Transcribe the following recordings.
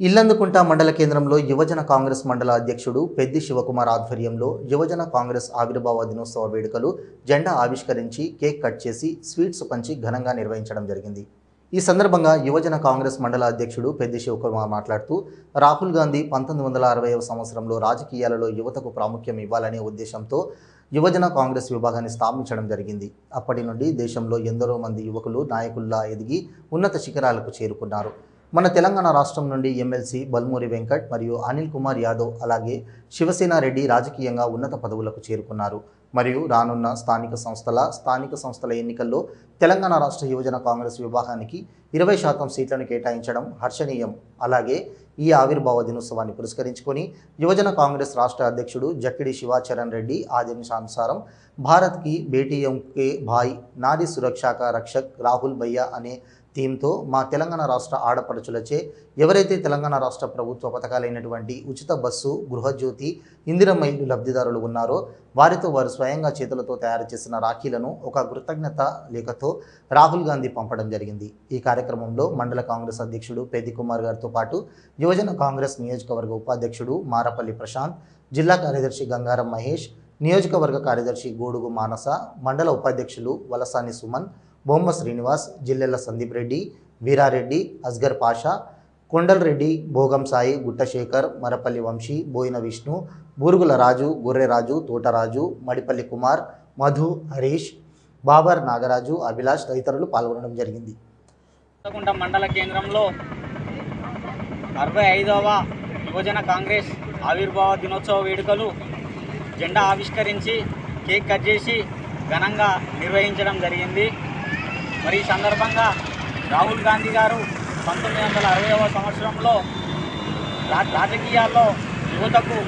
ఇల్లందుకుంట మండల కేంద్రంలో యువజన కాంగ్రెస్ మండల అధ్యక్షుడు పెద్ది శివకుమార్ ఆధ్వర్యంలో యువజన కాంగ్రెస్ ఆవిర్భావ దినోత్సవ వేడుకలు జెండా ఆవిష్కరించి కేక్ కట్ చేసి స్వీట్స్ పంచి ఘనంగా నిర్వహించడం జరిగింది. ఈ సందర్భంగా యువజన కాంగ్రెస్ మండల అధ్యక్షుడు పెద్ది శివకుమార్ మాట్లాడుతూ రాహుల్ గాంధీ పంతొమ్మిది వందల అరవైవ సంవత్సరంలో రాజకీయాలలో యువతకు ప్రాముఖ్యం ఇవ్వాలనే ఉద్దేశంతో యువజన కాంగ్రెస్ విభాగాన్ని స్థాపించడం జరిగింది. అప్పటి నుండి దేశంలో ఎందరో మంది యువకులు నాయకుల్లా ఎదిగి ఉన్నత శిఖరాలకు చేరుకున్నారు. మన తెలంగాణ రాష్ట్రం నుండి ఎమ్మెల్సీ బల్మూరి వెంకట్ మరియు అనిల్ కుమార్ యాదవ్ అలాగే శివసేన రెడ్డి రాజకీయంగా ఉన్నత పదవులకు చేరుకున్నారు. మరియు రానున్న స్థానిక సంస్థల స్థానిక సంస్థల ఎన్నికల్లో తెలంగాణ రాష్ట్ర యువజన కాంగ్రెస్ విభాగానికి ఇరవై శాతం సీట్లను కేటాయించడం హర్షణీయం. అలాగే ఈ ఆవిర్భావ దినోత్సవాన్ని పురస్కరించుకొని యువజన కాంగ్రెస్ రాష్ట్ర అధ్యక్షుడు జక్కిడి శివాచరణ్ రెడ్డి ఆదేశానుసారం భారత్కి బేటీఎంకే భాయ్ నారీ సురక్షాక రక్షక్ రాహుల్ భయ్యా అనే థీమ్తో మా తెలంగాణ రాష్ట్ర ఆడపడుచులచే ఎవరైతే తెలంగాణ రాష్ట్ర ప్రభుత్వ పథకాలైనటువంటి ఉచిత బస్సు గృహజ్యోతి ఇందిరమ్మ ఇల్లు లబ్ధిదారులు ఉన్నారో వారితో వారు స్వయంగా చేతులతో తయారు చేసిన రాఖీలను ఒక కృతజ్ఞత లేఖతో రాహుల్ గాంధీ పంపడం జరిగింది. ఈ కార్యక్రమంలో మండల కాంగ్రెస్ అధ్యక్షుడు పేది కుమార్ గారితో పాటు యువజన కాంగ్రెస్ నియోజకవర్గ ఉపాధ్యక్షుడు మారపల్లి ప్రశాంత్ జిల్లా కార్యదర్శి గంగారం మహేష్ నియోజకవర్గ కార్యదర్శి గోడుగు మానస మండల ఉపాధ్యక్షులు వలసాని సుమన్ బొమ్మ శ్రీనివాస్ జిల్లెల సందీప్ రెడ్డి వీరారెడ్డి అస్గర్ పాషా కొండల్ రెడ్డి భోగం సాయి గుట్టశేఖర్ మరపల్లి వంశీ బోయిన విష్ణు బూరుగుల రాజు గొర్రెరాజు తోటరాజు మడిపల్లి కుమార్ మధు హరీష్ బాబర్ నాగరాజు అభిలాష్ తదితరులు పాల్గొనడం జరిగింది. మండల కేంద్రంలో అరవై ఐదవ యువజన కాంగ్రెస్ ఆవిర్భావ దినోత్సవ వేడుకలు జెండా ఆవిష్కరించి కేక్ కట్ చేసి ఘనంగా నిర్వహించడం జరిగింది. మరి ఈ సందర్భంగా రాహుల్ గాంధీ గారు పంతొమ్మిది వందల అరవైవ సంవత్సరంలో రా రాజకీయాల్లో యువతకు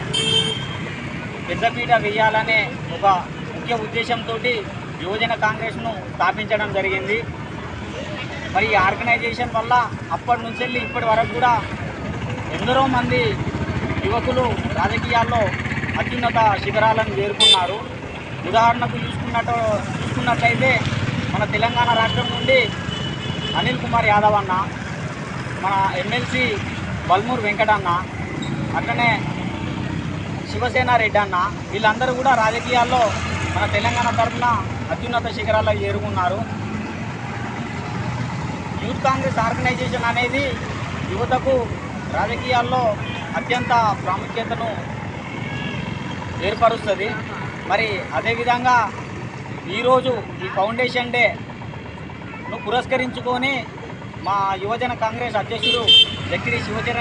పెద్దపీట వేయాలనే ఒక ముఖ్య ఉద్దేశంతో యువజన కాంగ్రెస్ను స్థాపించడం జరిగింది. మరి ఈ ఆర్గనైజేషన్ వల్ల అప్పటి నుంచి వెళ్ళి ఇప్పటి వరకు కూడా ఎందరో మంది యువకులు రాజకీయాల్లో అత్యున్నత శిఖరాలను చేరుకున్నారు ఉదాహరణకు చూసుకున్నట్టు చూసుకున్నట్లయితే మన తెలంగాణ రాష్ట్రం నుండి అనిల్ కుమార్ యాదవ్ అన్న మన ఎమ్మెల్సీ బల్మూర్ వెంకటన్న అట్లనే శివసేన రెడ్డి అన్న వీళ్ళందరూ కూడా రాజకీయాల్లో మన తెలంగాణ తరఫున అత్యున్నత శిఖరాల్లో చేరుకున్నారు యూత్ కాంగ్రెస్ ఆర్గనైజేషన్ అనేది యువతకు రాజకీయాల్లో అత్యంత ప్రాముఖ్యతను ఏర్పరుస్తుంది. మరి అదేవిధంగా ఈరోజు ఈ ఫౌండేషన్ డేను పురస్కరించుకొని మా యువజన కాంగ్రెస్ అధ్యక్షుడు జక్కిరి శివచరణ్